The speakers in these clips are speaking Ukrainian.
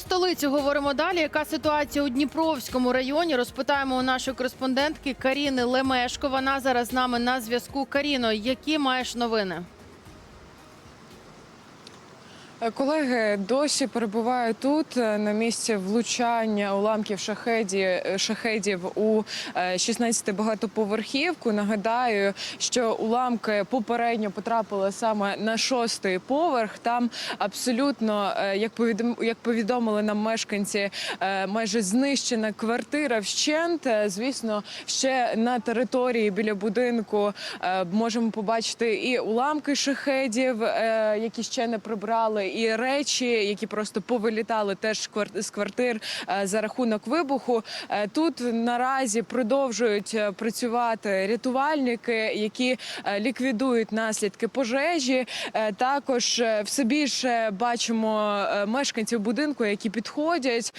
Столицю говоримо далі. Яка ситуація у Дніпровському районі? Розпитаємо у нашої кореспондентки Каріни Лемешко. Вона зараз з нами на зв'язку. Каріно, які маєш новини? Е, Колеги досі перебуваю тут е, на місці влучання уламків шахеді, е, шахедів у е, 16 багатоповерхівку. Нагадаю, що уламки попередньо потрапили саме на шостий поверх. Там абсолютно, як повідом- як повідомили нам мешканці, майже знищена квартира вщент. Звісно, ще на території біля будинку можемо побачити і уламки шахедів, які ще не прибрали, і речі, які просто повилітали теж з квартир е, за рахунок вибуху. Е, Тут наразі продовжують е, працювати рятувальники, які ліквідують наслідки пожежі. Також все більше бачимо мешканців будинку, які підходять,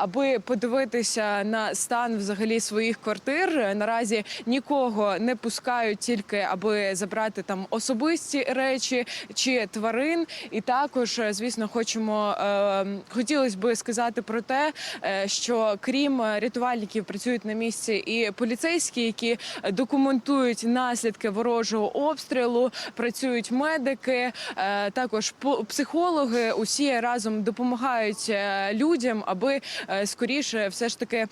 аби подивитися на стан взагалі своїх квартир. Наразі нікого не пускають, тільки аби забрати там особисті речі чи тварин. І також, е, звісно, хочемо е, хотілося би сказати про те, е, що крім рятувальників працюють на місці і поліцейські, які документують наслідки ворожого обстрілу. Працюють медики, також психологи. Усі разом допомагають людям, аби скоріше все ж таки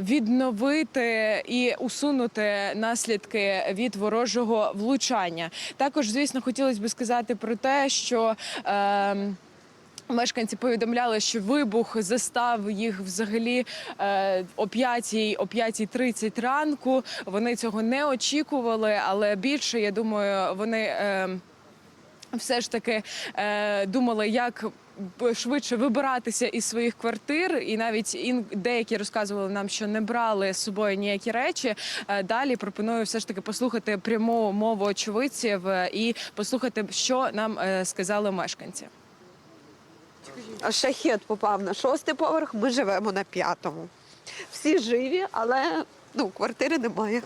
відновити і усунути наслідки від ворожого влучання. Також, звісно, хотілося б сказати про те, що е, Мешканці повідомляли, що вибух застав їх взагалі е, о 5 о 5.30 ранку. Вони цього не очікували, але більше я думаю, вони е, все ж таки е, думали, як. Швидше вибиратися із своїх квартир, і навіть ін деякі розказували нам, що не брали з собою ніякі речі. Е, Далі пропоную все ж таки послухати пряму мову очевидців е, і послухати, що нам е, сказали мешканці. Шахет попав на шостий поверх, ми живемо на п'ятому. Всі живі, але ну, квартири немає.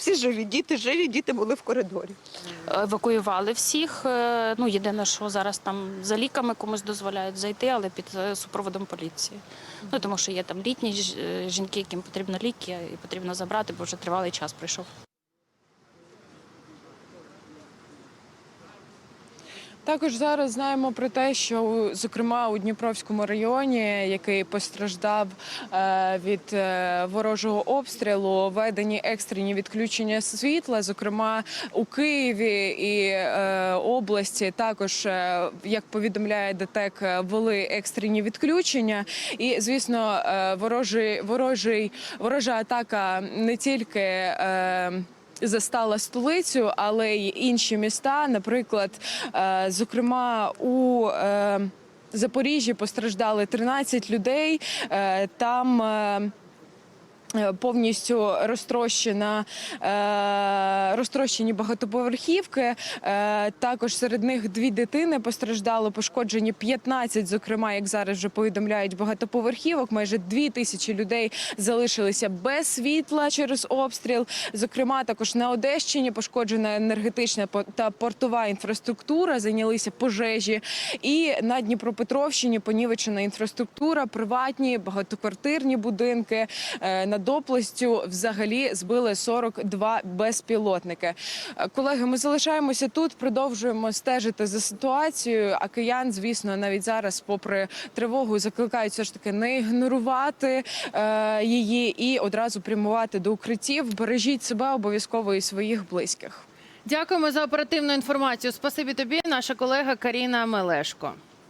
Всі живі, діти живі, діти були в коридорі. евакуювали всіх. Е, Ну, єдине, що зараз там за ліками комусь дозволяють зайти, але під е, супроводом поліції. Ну тому що є там літні е, жінки, яким потрібно ліки, і потрібно забрати, бо вже тривалий час пройшов. Також зараз знаємо про те, що зокрема у Дніпровському районі, який постраждав е, від е, ворожого обстрілу, введені екстрені відключення світла. Зокрема у Києві і е, області, також як повідомляє ДТЕК, ввели екстрені відключення. І звісно, ворожий ворожий ворожа атака не тільки. Застала столицю, але й інші міста. Наприклад, е, зокрема у е, Запоріжжі постраждали 13 людей. Е, Там Повністю розтрощена е, розтрощені багатоповерхівки. Е, також серед них дві дитини постраждали, пошкоджені 15, зокрема, як зараз вже повідомляють багатоповерхівок. Майже дві тисячі людей залишилися без світла через обстріл. Зокрема, також на Одещині пошкоджена енергетична та портова інфраструктура, зайнялися пожежі. І на Дніпропетровщині понівечена інфраструктура, приватні багатоквартирні будинки. Е, Над областю взагалі збили 42 безпілотники. Е, Колеги, ми залишаємося тут, продовжуємо стежити за ситуацією. А киян, звісно, навіть зараз, попри тривогу, закликають все ж таки не ігнорувати е, її і одразу прямувати до укриттів. Бережіть себе обов'язково і своїх близьких. Дякуємо за оперативну інформацію. Спасибі тобі, наша колега Каріна Мелешко.